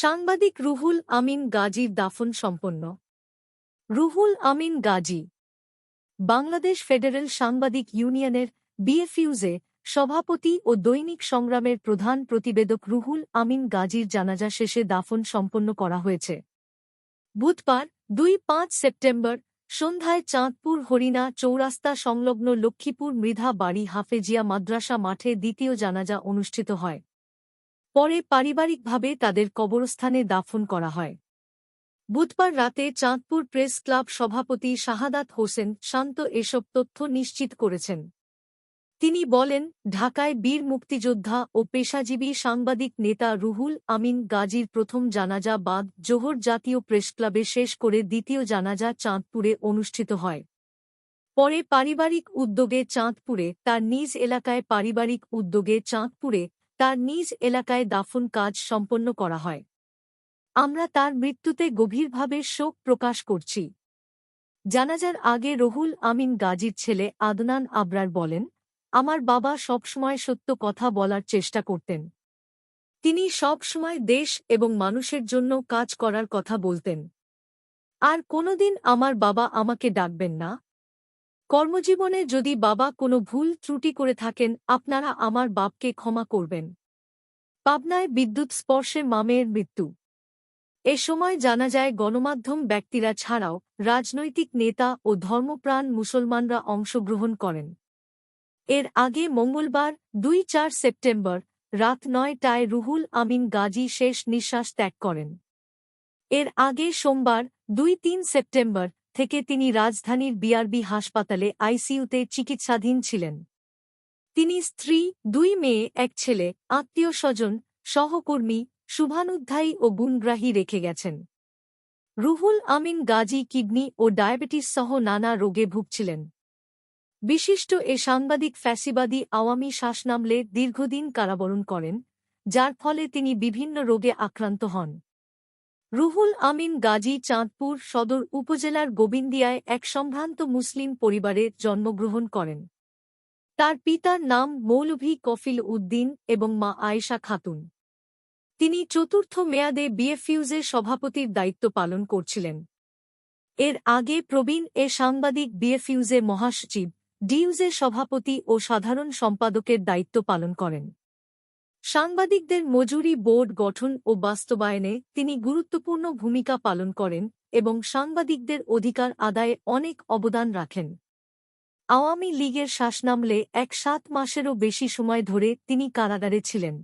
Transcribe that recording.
সাংবাদিক রুহুল আমিন গাজীর দাফন সম্পন্ন। রুহুল আমিন গাজী, বাংলাদেশ ফেডারেল সাংবাদিক ইউনিয়নের বিএফইউজে সভাপতি ও দৈনিক সংগ্রামের প্রধান প্রতিবেদক রুহুল আমিন গাজীর জানাজা শেষে দাফন সম্পন্ন করা হয়েছে। বুধবার, দুই পাঁচ সেপ্টেম্বর, সন্ধ্যায় চাঁদপুর হরিণা চৌরাস্তা সংলগ্ন লক্ষ্মীপুর মৃধা বাড়ি হাফেজিয়া মাদ্রাসা মাঠে দ্বিতীয় জানাজা অনুষ্ঠিত হয়। পরে পারিবারিকভাবে তাদের কবরস্থানে দাফন করা হয়। বুধবার রাতে চাঁদপুর প্রেস ক্লাব সভাপতি শাহাদাত হোসেন শান্ত এসব তথ্য নিশ্চিত করেছেন। তিনি বলেন, ঢাকায় বীর মুক্তিযোদ্ধা ও পেশাজীবী সাংবাদিক নেতা রুহুল আমিন গাজীর প্রথম জানাজা বাদ জোহর জাতীয় প্রেসক্লাবে শেষ করে দ্বিতীয় জানাজা চাঁদপুরে অনুষ্ঠিত হয়। পরে পারিবারিক উদ্যোগে চাঁদপুরে, তার নিজ এলাকায় পারিবারিক উদ্যোগে চাঁদপুরে তার নিজ এলাকায় দাফন কাজ সম্পন্ন করা হয়। আমরা তার মৃত্যুতে গভীরভাবে শোক প্রকাশ করছি। জানাজার আগে রহুল আমিন গাজীর ছেলে আদনান আবরার বলেন, আমার বাবা সবসময় সত্য কথা বলার চেষ্টা করতেন। তিনি সবসময় দেশ এবং মানুষের জন্য কাজ করার কথা বলতেন। আর কোনোদিন আমার বাবা আমাকে ডাকবেন না কর্মজীবনে যদি বাবা কোনো ভুল ত্রুটি করে থাকেন, আপনারা আমার বাপকে ক্ষমা করবেন। পাবনায় বিদ্যুৎ স্পর্শে মামের মৃত্যু। এ সময় জানা যায়, গণমাধ্যম ব্যক্তিরা ছাড়াও রাজনৈতিক নেতা ও ধর্মপ্রাণ মুসলমানরা অংশগ্রহণ করেন। এর আগে মঙ্গলবার, দুই চার সেপ্টেম্বর, রাত নয়টায় রুহুল আমিন গাজী শেষ নিঃশ্বাস ত্যাগ করেন। এর আগে সোমবার, দুই তিন সেপ্টেম্বর থেকে তিনি রাজধানীর বিআরবি হাসপাতালে আইসিইউতে চিকিৎসাধীন ছিলেন। তিনি স্ত্রী, দুই মেয়ে, এক ছেলে, আত্মীয় স্বজন, সহকর্মী, শুভানুধ্যায়ী ও গুণগ্রাহী রেখে গেছেন। রুহুল আমিন গাজী কিডনি ও ডায়াবেটিস সহ নানা রোগে ভুগছিলেন। বিশিষ্ট এ সাংবাদিক ফ্যাসিবাদী আওয়ামী শ্বাসনামলে দীর্ঘদিন কারাবরণ করেন, যার ফলে তিনি বিভিন্ন রোগে আক্রান্ত হন। রুহুল আমিন গাজী চাঁদপুর সদর উপজেলার গোবিন্দিয়ায় এক সম্ভ্রান্ত মুসলিম পরিবারে জন্মগ্রহণ করেন। তার পিতার নাম মৌলভী কফিল উদ্দিন এবং মা আয়েশা খাতুন। তিনি চতুর্থ মেয়াদে বিএফইউজের সভাপতির দায়িত্ব পালন করছিলেন। এর আগে প্রবীণ এ সাংবাদিক বিএফইউজে মহাসচিব ডিউজের সভাপতি ও সাধারণ সম্পাদকের দায়িত্ব পালন করেন। সাংবাদিকদের মজুরি বোর্ড গঠন ও বাস্তবায়নে তিনি গুরুত্বপূর্ণ ভূমিকা পালন করেন এবং সাংবাদিকদের অধিকার আদায়ে অনেক অবদান রাখেন। আওয়ামী লীগের শাসনামলে এক সাত মাসেরও বেশি সময় ধরে তিনি কারাগারে ছিলেন।